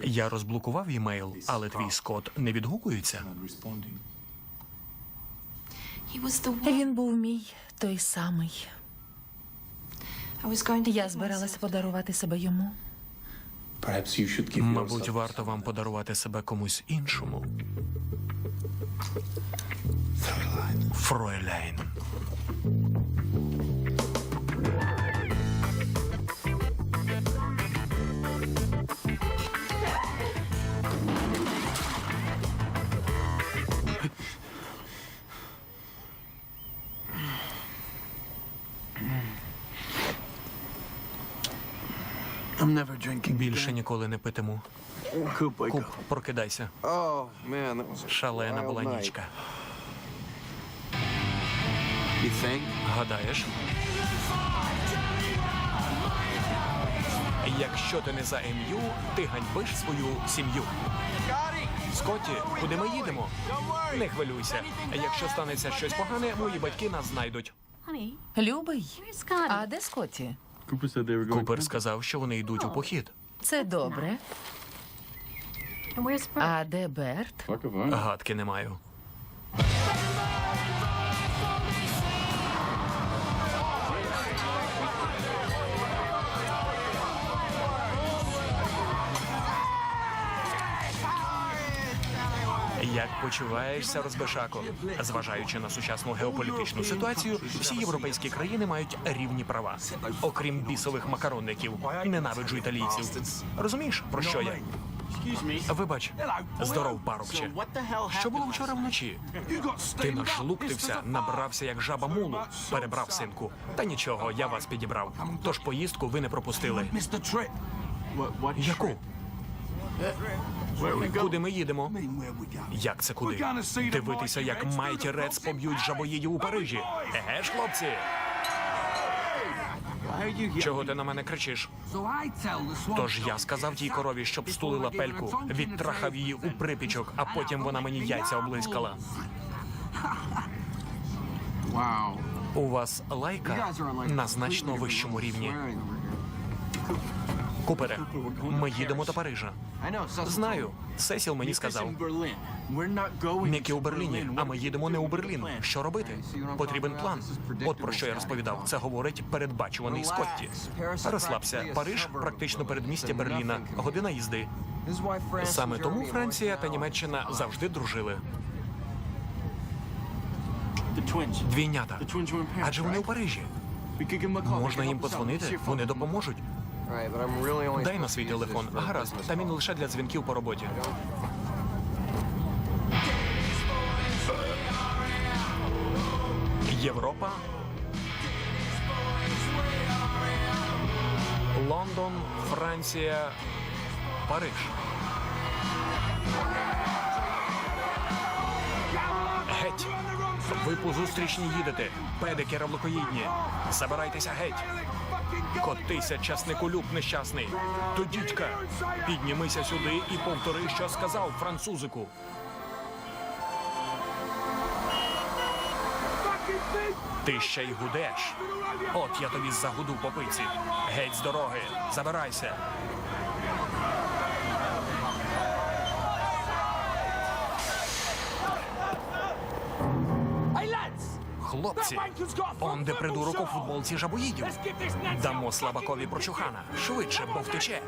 Я розблокував імейл, але твій Скот не відгукується. Він був мій той самий. Я збиралася подарувати себе йому. Мабуть, варто вам подарувати себе комусь іншому. Фройляйн. Більше ніколи не питиму. Куп, прокидайся. Шалена була нічка. Гадаєш? Якщо ти не за МЮ, ти ганьбиш свою сім'ю. Скотті, куди ми їдемо? Не хвилюйся. Якщо станеться щось погане, мої батьки нас знайдуть. Любий. А де Скотті? Купер сказав, що вони йдуть у похід. Це добре. А де Берт? Гадки не маю. Як почуваєшся, розбишако? Зважаючи на сучасну геополітичну ситуацію, всі європейські країни мають рівні права, окрім бісових макаронників. Ненавиджу італійців. Розумієш, про що я? Вибач, здоров, парубче. Що було вчора вночі? Ти нашлуктився, набрався як жаба мулу. Перебрав синку. Та нічого, я вас підібрав. Тож поїздку ви не пропустили. Яку? Куди ми їдемо? Як це куди? Дивитися, як Майті Рец поб'ють жабоїдів у Парижі. Еге ж, хлопці? Чого ти на мене кричиш? Тож я сказав тій корові, щоб стулила пельку, відтрахав її у припічок, а потім вона мені яйця облискала. У вас лайка на значно вищому рівні. Купере, ми їдемо до Парижа. Знаю, Сесіл мені сказав. Ніки у Берліні, а ми їдемо не у Берлін. Що робити? Потрібен план. От про що я розповідав. Це говорить передбачуваний Скотті. Розслабся. Париж практично передмістя Берліна. Година їзди. Саме тому Франція та Німеччина завжди дружили. Двійнята. Адже вони у? Парижі. Можна їм подзвонити. Вони допоможуть. Дай на свій телефон. Гаразд, та він лише для дзвінків по роботі. Європа. Лондон, Франція, Париж. Ви по зустрічні їдете. Педики равлокоїдні. Забирайтеся геть. Котися, часниколюб нещасний. То дідька, піднімися сюди і повтори, що сказав французику. Ти ще й гудеш. От я тобі загуду по пиці. Геть з дороги, забирайся. Хлопці, он де придурок у футболці жабоїдів. Дамо слабакові прочухана. Швидше, бо втече.